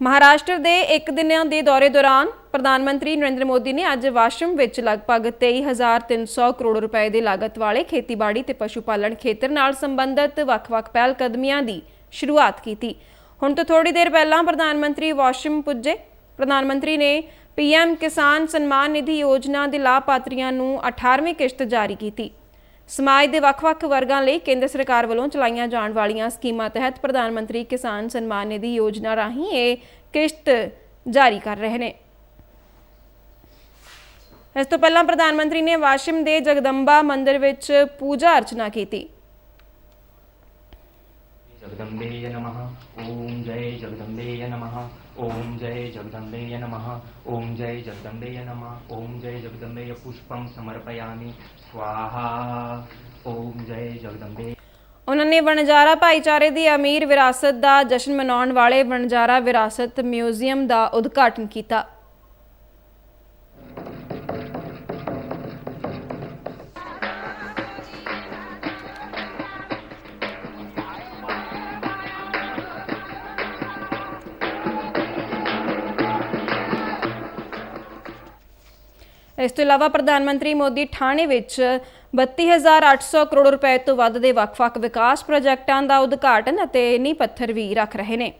ਮਹਾਰਾਸ਼ਟਰ ਦੇ ਇੱਕ ਦਿਨਾਂ ਦੇ ਦੌਰੇ ਦੌਰਾਨ ਪ੍ਰਧਾਨ ਮੰਤਰੀ ਨਰਿੰਦਰ ਮੋਦੀ ਨੇ ਅੱਜ ਵਾਸ਼ਮ ਵਿੱਚ ਲਗਭਗ 23300 ਕਰੋੜ ਰੁਪਏ ਦੇ ਲਾਗਤ ਵਾਲੇ ਖੇਤੀਬਾੜੀ ਤੇ ਪਸ਼ੂ ਪਾਲਣ ਖੇਤਰ ਨਾਲ ਸੰਬੰਧਿਤ ਵੱਖ-ਵੱਖ ਪਹਿਲ ਕਦਮੀਆਂ ਦੀ ਸ਼ੁਰੂਆਤ ਕੀਤੀ। ਹੁਣ ਤੋਂ ਥੋੜੀ ਦੇਰ ਪਹਿਲਾਂ ਪ੍ਰਧਾਨ ਮੰਤਰੀ ਵਾਸ਼ਮ ਪੁੱਜੇ। ਪ੍ਰਧਾਨ ਮੰਤਰੀ ਨੇ ਪੀਐਮ ਕਿਸਾਨ ਸਨਮਾਨ ਨਿਧੀ ਯੋਜਨਾ ਦੇ ਲਾਭਪਾਤਰੀਆਂ ਨੂੰ 18ਵੀਂ ਕਿਸ਼ਤ ਜਾਰੀ ਕੀਤੀ। ਸਮਾਜ ਦੇ ਵੱਖ-ਵੱਖ ਵਰਗਾਂ ਲਈ ਕੇਂਦਰ ਸਰਕਾਰ ਵੱਲੋਂ ਚਲਾਈਆਂ ਜਾਣ ਵਾਲੀਆਂ ਸਕੀਮਾਂ ਤਹਿਤ ਪ੍ਰਧਾਨ ਮੰਤਰੀ ਕਿਸਾਨ ਸਨਮਾਨ ਨਿਧੀ ਯੋਜਨਾ ਰਾਹੀਂ ਇਹ ਕਿਸ਼ਤ ਜਾਰੀ ਕਰ ਰਹੇ ਨੇ। ਇਸ ਤੋਂ ਪਹਿਲਾਂ ਪ੍ਰਧਾਨ ਮੰਤਰੀ ਨੇ ਵਾਸ਼ਿਮ ਦੇ ਜਗਦੰਬਾ ਮੰਦਿਰ ਵਿੱਚ ਪੂਜਾ ਅਰਚਨਾ ਕੀਤੀ। जगदम्बेय नमः ॐ जय जगदम्बेय नमः ॐ जय जगदम्बेय नमः ॐ जय जगदम्बेय नमः ॐ जय जगदम्बेय पुष्पं समर्पयामि स्वाहा ॐ जय जगदम्बे ਉਹਨਾਂ ਨੇ ਵਣਜਾਰਾ ਭਾਈਚਾਰੇ ਦੀ ਅਮੀਰ ਵਿਰਾਸਤ ਦਾ ਜਸ਼ਨ ਮਨਾਉਣ ਵਾਲੇ ਵਣਜਾਰਾ ਵਿਰਾਸਤ ਮਿਊਜ਼ੀਅਮ ਦਾ ਉਦਘਾਟਨ ਕੀਤਾ ਇਸ ਤੋਂ ਇਲਾਵਾ ਪ੍ਰਧਾਨ ਮੰਤਰੀ ਮੋਦੀ ਠਾਣੇ ਵਿੱਚ 32800 ਕਰੋੜ ਰੁਪਏ ਤੋਂ ਵੱਧ ਦੇ ਵੱਖ-ਵੱਖ ਵਿਕਾਸ ਪ੍ਰੋਜੈਕਟਾਂ ਦਾ ਉਦਘਾਟਨ ਅਤੇ ਨੀਂਹ ਪੱਥਰ ਵੀ ਰੱਖ ਰਹੇ ਨੇ।